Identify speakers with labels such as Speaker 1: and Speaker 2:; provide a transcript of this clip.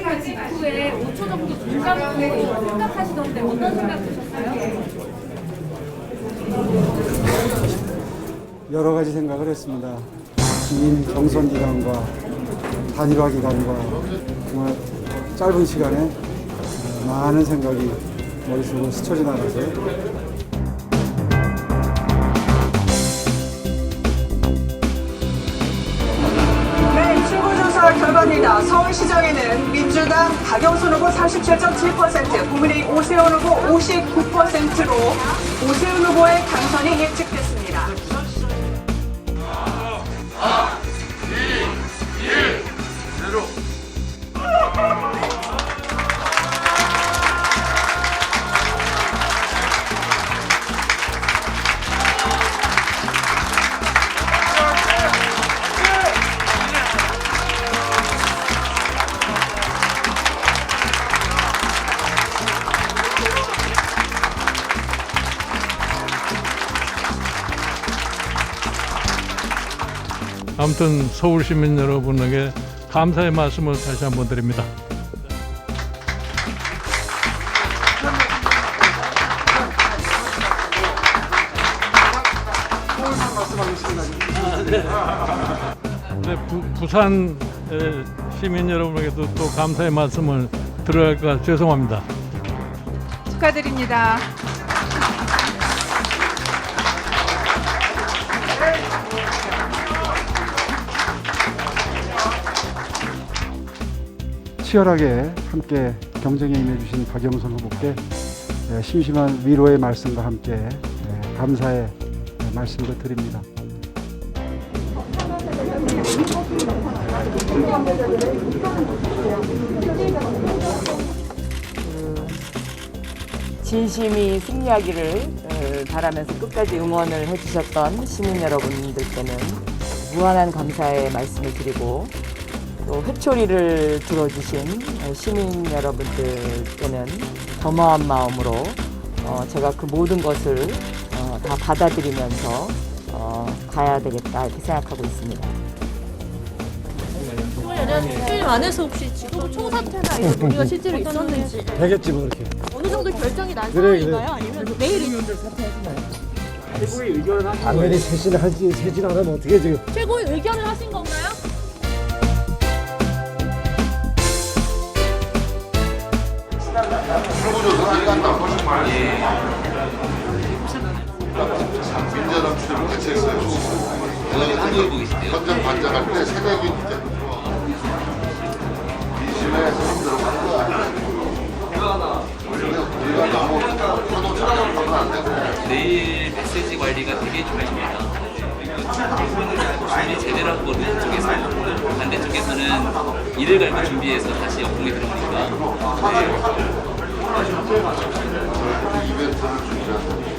Speaker 1: 발표 직후에 5초 정도 눈 감고 생각하시던데 어떤 생각 드셨어요?
Speaker 2: 여러 가지 생각을 했습니다. 시민 경선 기간과 단일화 기간과 정말 짧은 시간에 어, 많은 생각이 머릿속으로 스쳐 지나가서
Speaker 3: 결과입니다. 서울시장에는 민주당 박영선 후보 37.7%, 국민의힘 오세훈 후보 59%로 오세훈 후보의 당선이 예측됐습니다.
Speaker 4: 아무튼 서울 시민 여러분에게 감사의 말씀을 다시 한번 드립니다. 네, 부, 에, 시민 여러분에게도 또 감사의 말씀을 드려야 할까 죄송합니다.
Speaker 5: 축하드립니다.
Speaker 2: 치열하게 함께 경쟁에 임해주신 박영선 후보께 예, 심심한 위로의 말씀과 함께 예, 감사의 예, 말씀을 드립니다.
Speaker 6: 진심이 승리하기를 어, 바라면서 끝까지 응원을 해주셨던 시민 여러분들께는 무한한 감사의 말씀을 드리고 또 회초리를 들어주신 어, 시민 여러분들께는 겸허한 마음으로 어, 제가 그 모든 것을 어, 다 받아들이면서 어, 가야 되겠다 이렇게 생각하고 있습니다.
Speaker 7: 필 안에서 혹시 지금 총사퇴나 이런 논의가 실제로 있었는지
Speaker 2: 되겠지 뭐 이렇게.
Speaker 7: 어느 정도 결정이 난
Speaker 2: 그래,
Speaker 7: 상황인가요? 아니면 내일
Speaker 2: 당연히 쇄신을 하지 쇄신 안 하면 어떻게 지금
Speaker 7: 최고의 의견을 하신 건가요?
Speaker 8: 민재랑 주제를 같이 했어요. 현장 반장할 때 새벽이 이제 이심에 손 들어가는 거야. 우리가 너무 파도처럼 하면 안 되고
Speaker 9: 내일 메시지 관리가 되게 중요합니다. 준비 제대로 한 거는 이쪽에서 반대쪽에서는 이를 갈고 준비해서 다시 역공에 들어오니까
Speaker 8: 이벤트를 준비한다면서 다 봐야